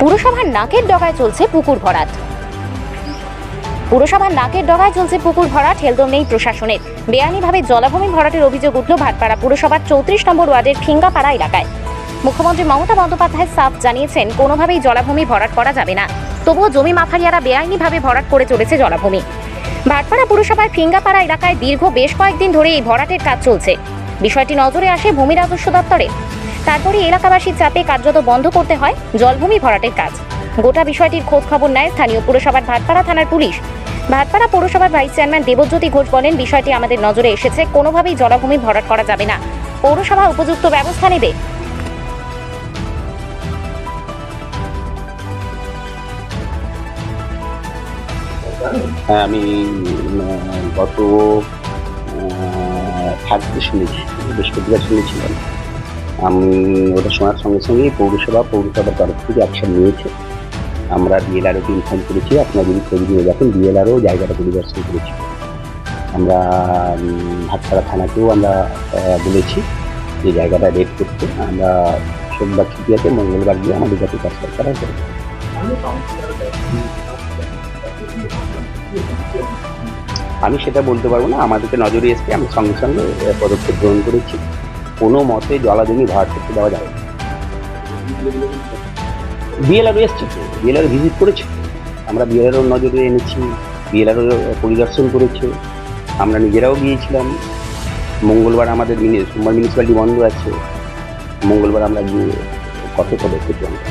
পুরসভার নাকের ডগায় চলছে পুকুর ভরাট। পুরসভার নাকের ডগায় চলছে পুকুর ভরাট হেলদম নেই প্রশাসনের। বেআইনিভাবে জলাভূমি ভরাটের অভিযোগ উঠল ভাটপাড়া পুরসভার চৌত্রিশ নম্বর ওয়ার্ডের ফিঙ্গাপাড়া এলাকায়। মুখ্যমন্ত্রী মমতা বন্দ্যোপাধ্যায় সাফ জানিয়েছেন, কোনোভাবেই জলাভূমি ভরাট করা যাবে না। তবুও জমি মাফারিয়ারা বেআইনিভাবে ভরাট করে চলেছে জলাভূমি। ভাটপাড়া পুরসভার ফিঙ্গাপাড়া এলাকায় দীর্ঘ বেশ কয়েকদিন ধরে এই ভরাটের কাজ চলছে। বিষয়টি নজরে আসে ভূমি রাজস্ব দপ্তরে। তারপরে এলাকাবাসীর চাপে কার্যত বন্ধ করতে হয় জলভূমি ভরাটের কাজ। গোটা বিষয়টির খোঁজ খবর নেয় স্থানীয় পুরসভার ভাটপাড়া থানার পুলিশ। ভাটপাড়া পৌরসভার ভাইস চেয়ারম্যান দেবজ্যোতি ঘোষ বলেন, বিষয়টি আমাদের নজরে এসেছে, কোনোভাবেই জলাভূমি ভরাট করা যাবে না। পৌরসভা উপযুক্ত ব্যবস্থা নেবে। হ্যাঁ আমি গত থার্সডে শুনেছি বৃহস্পতিবার শুনেছিলাম। ওটা শোনার সঙ্গে সঙ্গেই পৌরসভা, পৌরসভার তরফ থেকে অ্যাকশন নিয়েছে। আমরা ডিএলআরওকে ইনফর্ম করেছি আপনারা যদি খোঁজ নিয়ে দেখেন ডিএলআরও জায়গাটা পরিদর্শন করেছি। আমরা ভাটপাড়া থানাকেও আমরা বলেছি যে জায়গাটা রেড করতে। আমরা সোমবার ছুটি আছে, মঙ্গলবার গিয়ে আমাদের কাছে কাজ করা। হবে আমি সেটা বলতে পারব না, আমাদেরকে নজরে এসছে আমি সঙ্গে সঙ্গে পদক্ষেপ গ্রহণ করেছি। কোনো মতে জলাজমি ভাড় করতে দেওয়া যাবে বিএলআর এসছে তো বিএলআর ভিজিট করেছে। আমরা বিএলআরও নজরে এনেছি বিএলআরও পরিদর্শন করেছে। আমরা নিজেরাও গিয়েছিলাম। মঙ্গলবার আমাদের সোমবার মিউনিসিপ্যালিটি বন্ধ আছে। মঙ্গলবার আমরা গিয়ে কত পদক্ষেপ আমরা